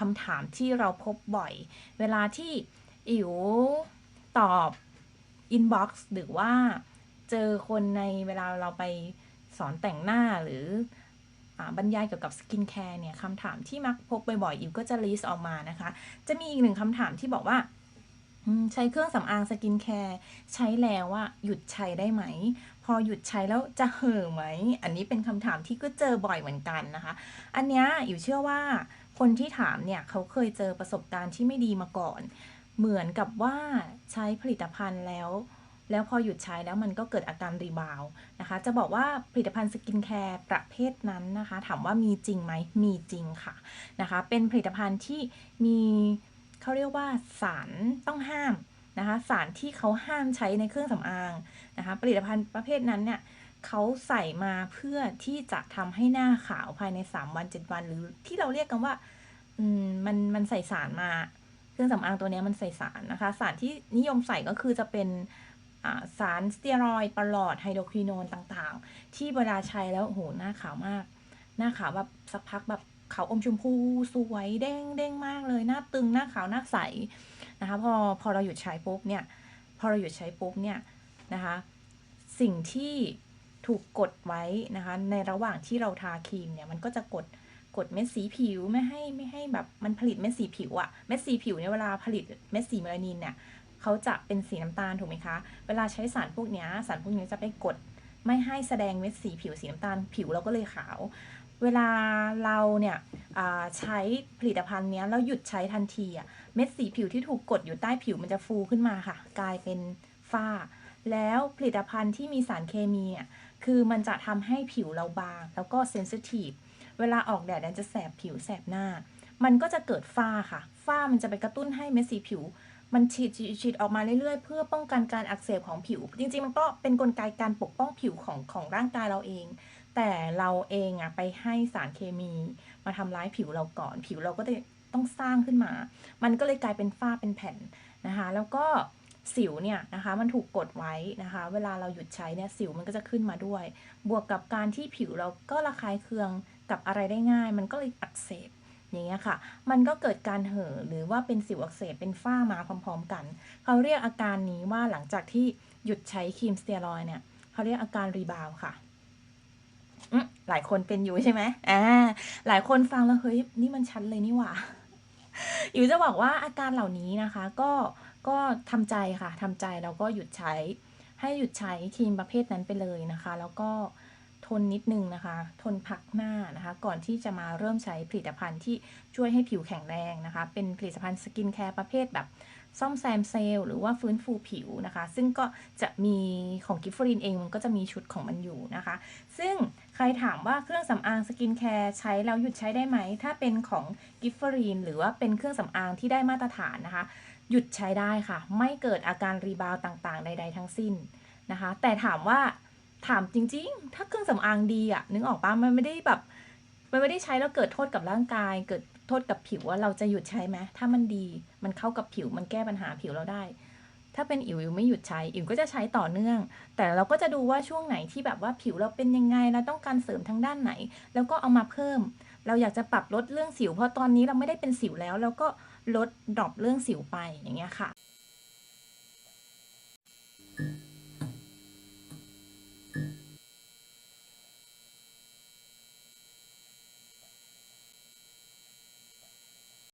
คำถามที่เราพบบ่อย เวลาที่อิ๋วตอบอินบ็อกซ์หรือว่าเจอคนในเวลาเราไปสอนแต่งหน้าหรืออบรรยายเกี่ยวกับสกินแคร์เนี่ยคำถามที่มักพบบ่อยๆอิ๋วก็จะลิสต์ออกมานะคะ จะมีอีกหนึ่งคำถามที่บอกว่าใช้เครื่องสำอางสกินแคร์ใช้แล้วว่าหยุดใช้ได้ไหม พอหยุดใช้แล้วจะเห่อไหม อันนี้เป็นคำถามที่ก็เจอบ่อยเหมือนกันนะคะ อันเนี้ยอยู่เชื่อว่า คนที่ถามเนี่ยเขาเคยเจอประสบการณ์ที่ไม่ดีมาก่อน เหมือนกับว่าใช้ผลิตภัณฑ์แล้ว แล้วพอหยุดใช้แล้วมันก็เกิดอาการรีบาวนะคะ จะบอกว่าผลิตภัณฑ์สกินแคร์ประเภทนั้นนะคะ ถามว่ามีจริงไหมมีจริงค่ะนะคะ เป็นผลิตภัณฑ์ที่มีเขาเรียกว่าสารต้องห้ามนะคะ สารที่เขาห้ามใช้ในเครื่องสำอางนะคะ ผลิตภัณฑ์ประเภทนั้นเนี่ยเขาใส่มาเพื่อที่จะทำให้หน้าขาวภายใน 3 วัน 7 วัน หรือที่เราเรียกกันว่า อืมมันมันใส่สารมาเครื่องสำอางตัวนี้มันใส่สารนะคะ สารที่นิยมใส่ก็คือจะเป็นสารสเตียรอยด์ประหลอดไฮโดรควิโนนต่างๆ ที่เวลาใช้แล้วโอ้โหหน้าขาวมาก หน้าขาวแบบสักพักแบบขาวอมชมพูสวยเด้งเด้งมากเลย หน้าตึงหน้าขาวหน้าใสนะคะ พอพอเราหยุดใช้ปุ๊บเนี่ย พอเราหยุดใช้ปุ๊บเนี่ยนะคะ สิ่งที่ถูกกดไว้นะคะ ในระหว่างที่เราทาครีมเนี่ยมันก็จะกด กดเม็ดสีผิวไม่ให้ไม่ให้แบบมันผลิตเม็ดสีผิวอะเม็ดสีผิวเนี่ยเวลาผลิตเม็ดสีเมลานินเนี่ยเขาจะเป็นสีน้ำตาลถูกไหมคะ เวลาใช้สารพวกนี้สารพวกนี้จะไปกดไม่ให้แสดงเม็ดสีผิวสีน้ำตาลผิวเราก็เลยขาว เวลาเราเนี่ยใช้ผลิตภัณฑ์นี้แล้วหยุดใช้ทันทีอะเม็ดสีผิวที่ถูกกดอยู่ใต้ผิวมันจะฟูขึ้นมาค่ะ กลายเป็นฝ้า แล้วผลิตภัณฑ์ที่มีสารเคมีอะคือมันจะทำให้ผิวเราบาง แล้วก็เซนซิทีฟ เวลาออกแดดเนี่ยจะแสบผิวแสบหน้า มันก็จะเกิดฝ้าค่ะ ฝ้ามันจะไปกระตุ้นให้เม็ดสีผิว มันฉีดฉีดออกมาเรื่อยๆ เพื่อป้องกันการอักเสบของผิว จริงๆ มันก็เป็นกลไกการปกป้องผิวของของร่างกายเราเอง แต่เราเองอะไปให้สารเคมี มาทำร้ายผิวเราก่อน ผิวเราก็ต้องสร้างขึ้นมา มันก็เลยกลายเป็นฝ้าเป็นแผ่นนะคะ แล้วก็ สิวเนี่ยนะคะมันถูกกดไว้นะคะ เวลาเราหยุดใช้เนี่ยสิวมันก็จะขึ้นมาด้วย บวกกับการที่ผิวเราก็ระคายเคืองกับอะไรได้ง่าย มันก็เลยอักเสบอย่างเงี้ยค่ะ มันก็เกิดการเห่อหรือว่าเป็นสิวอักเสบเป็นฝ้ามาพร้อมๆกัน เขาเรียกอาการนี้ว่าหลังจากที่หยุดใช้ครีมสเตียรอยเนี่ยเขาเรียกอาการรีบาวค่ะหลายคนเป็นอยู่ใช่ไหมอ่าหลายคนฟังแล้วเฮ้ยนี่มันชัดเลยนี่หว่าอยู่จะบอกว่าอาการเหล่านี้นะคะ ก็ ก็ทำใจค่ะทำใจแล้วก็หยุดใช้ ให้หยุดใช้ครีมประเภทนั้นไปเลยนะคะ แล้วก็ทนนิดนึงนะคะ ทนพักหน้านะคะ ก่อนที่จะมาเริ่มใช้ผลิตภัณฑ์ที่ช่วยให้ผิวแข็งแรงนะคะ เป็นผลิตภัณฑ์สกินแคร์ประเภทแบบซ่อมแซมเซลล์หรือว่าฟื้นฟูผิวนะคะ ซึ่งก็จะมีของกิฟฟรินเองมันก็จะมีชุดของมันอยู่นะคะ ซึ่งใครถามว่าเครื่องสำอางสกินแคร์ใช้แล้วหยุดใช้ได้ไหม ถ้าเป็นของกิฟฟรินหรือว่าเป็นเครื่องสำอางที่ได้มาตรฐานนะคะ หยุดใช้ได้ค่ะ ไม่เกิดอาการรีบาวต่างๆ ใด ๆ ทั้งสิ้นนะคะ แต่ถามว่าถามจริง ๆ ถ้าเครื่องสำอางดีอะนึกออกปะมันไม่ได้แบบ มันไม่ได้ใช้แล้วเกิดโทษกับร่างกาย เกิดโทษกับผิวว่าเราจะหยุดใช้ไหมถ้ามันดี มันเข้ากับผิว มันแก้ปัญหาผิวเราได้ ถ้าเป็นอิ๋วอิ๋วไม่หยุดใช้ อิ๋วก็จะใช้ต่อเนื่อง แต่เราก็จะดูว่าช่วงไหนที่แบบว่าผิวเราเป็นยังไง เราต้องการเสริมทางด้านไหน แล้วก็เอามาเพิ่ม เราอยากจะปรับลดเรื่องสิว เพราะตอนนี้เราไม่ได้เป็นสิวแล้วแล้วก็ ลดดรอปเรื่องสิวไปอย่างเงี้ยค่ะ